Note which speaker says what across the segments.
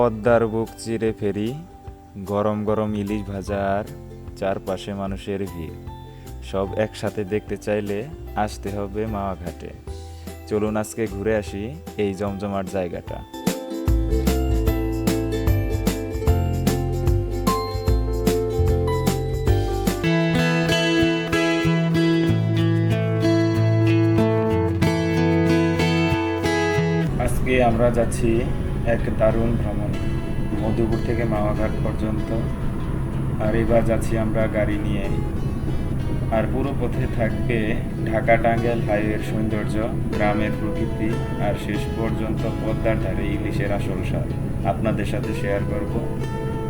Speaker 1: পদ্মার বুক চিরে ফেরি, গরম গরম ইলিশ ভাজার চারপাশে মানুষের ভিড়। সব একসাথে দেখতে চাইলে আসতে হবে মাওয়া ঘাটে চলুন আজকে ঘুরে আসি এই জমজমাট জায়গাটা। আজকে আমরা যাচ্ছি এক দারুণ ভ্রমণ মধুপুর থেকে মাওয়াঘাট পর্যন্ত। আর এবার যাচ্ছি আমরা গাড়ি নিয়ে আর পুরো পথে থাকবে ঢাকা টাঙ্গাইল হাইওয়ের সৌন্দর্য, গ্রামের প্রকৃতি, আর শেষ পর্যন্ত পদ্মার ধারে ইলিশের আসল স্বাদ। আপনাদের সাথে শেয়ার করব।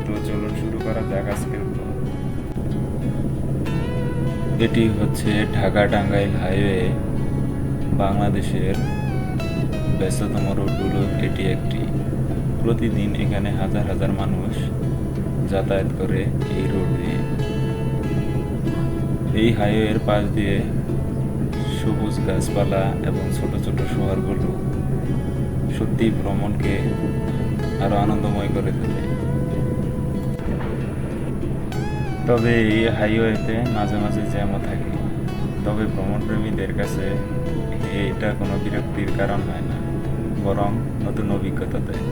Speaker 1: তো চলুন শুরু করা যাক আজকের এটি হচ্ছে ঢাকা টাঙ্গাইল হাইওয়ে বাংলাদেশের ব্যস্ততম রোডগুলো এটি একটি। প্রতিদিন এখানে হাজার হাজার মানুষ যাতায়াত করে এই রোড দিয়ে। এই হাইওয়ের পাশ দিয়ে সবুজ গাছপালা এবং ছোট ছোট শহরগুলো সত্যি ভ্রমণকে আরও আনন্দময় করে তোলে। তবে এই হাইওয়েতে মাঝে মাঝে জ্যামও থাকে। তবে ভ্রমণপ্রেমীদের কাছে এটা কোনো বিরক্তির কারণ হয় না, বরং নতুন অভিজ্ঞতা দেয়।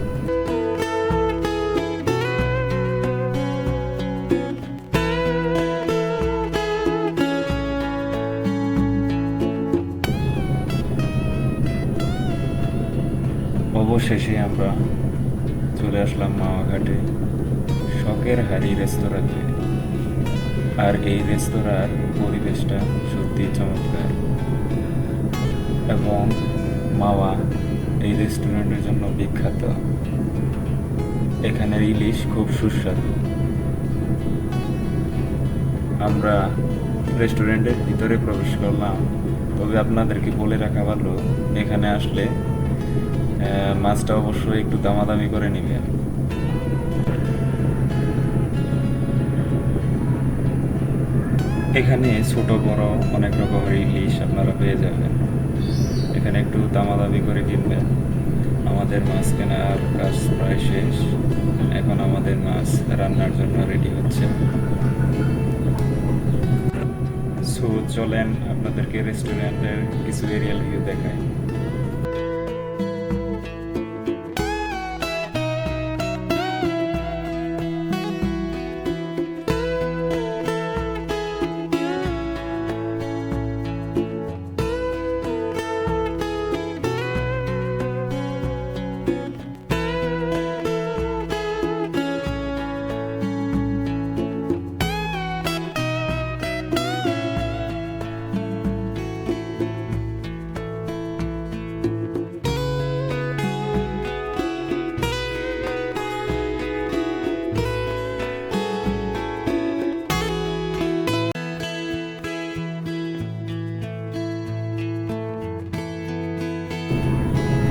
Speaker 1: অবশেষে আমরা চলে আসলাম মাওয়াঘাটে শখের হারি রেস্তোরাঁতে। আর এই রেস্তোরাঁর পরিবেশটা সত্যি চমৎকার। এবং মাওয়া এই রেস্টুরেন্টের জন্য বিখ্যাত। এখানের ইলিশ খুব সুস্বাদু। আমরা রেস্টুরেন্টের ভিতরে প্রবেশ করলাম। তবে আপনাদেরকে বলে রাখা ভালো, এখানে আসলে মাছটা অবশ্যই একটু দামাদামি করে নেবেন এখানে ছোট, বড় অনেক রকমের ইলিশ আপনারা পেয়ে যাবেন। এখানে একটু দামাদামি করে কিনবেন। আমাদের মাছ কেনার কাজ প্রায় শেষ। এখন আমাদের মাছ রান্নার জন্য রেডি হচ্ছে। সো চলেন আপনাদেরকে রেস্টুরেন্টের কিছু এরিয়াল ভিউ দেখাই।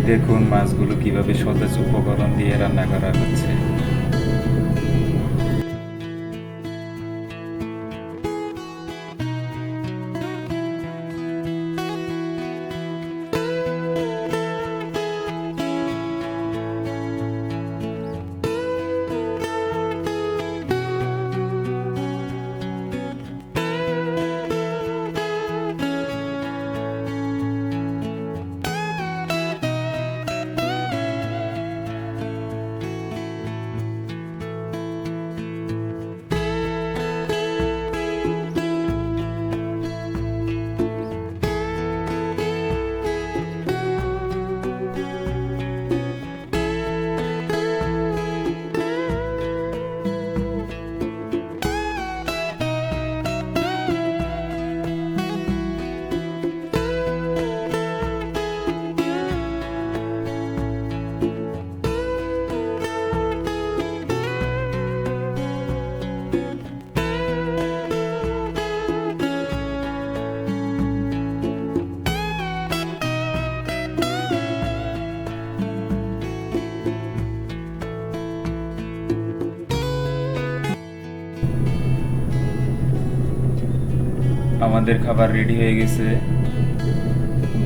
Speaker 1: দেখুন মাছগুলো কীভাবে সতেজ উপকরণ দিয়ে রান্না করা হচ্ছে। আমাদের খাবার রেডি হয়ে গেছে।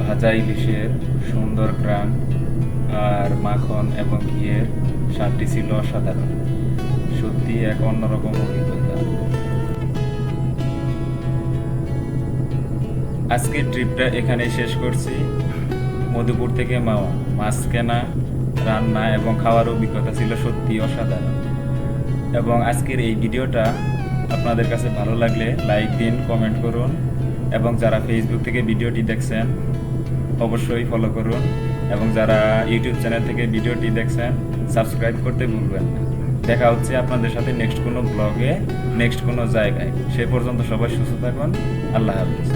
Speaker 1: ভাজা ইলিশের সুন্দর গ্রাম আর মাখন এবং ঘিয়ের স্বাদটি ছিল অসাধারণ। সত্যি এক অন্যরকম অভিজ্ঞতা। আজকের ট্রিপটা এখানেই শেষ করছি। মধুপুর থেকে মাওয়া, মাছ কেনা, রান্না এবং খাওয়ার অভিজ্ঞতা ছিল সত্যি অসাধারণ। এবং আজকের এই ভিডিওটা আপনাদের কাছে ভালো লাগলে লাইক দিন কমেন্ট করুন এবং যারা ফেসবুক থেকে ভিডিওটি দেখছেন, অবশ্যই ফলো করুন এবং যারা ইউটিউব চ্যানেল থেকে ভিডিওটি দেখছেন সাবস্ক্রাইব করতে ভুলবেন না। দেখা হচ্ছে আপনাদের সাথে নেক্সট কোনো ব্লগে নেক্সট কোনো জায়গায়। সে পর্যন্ত সবাই সুস্থ থাকুন, আল্লাহ হাফিজ।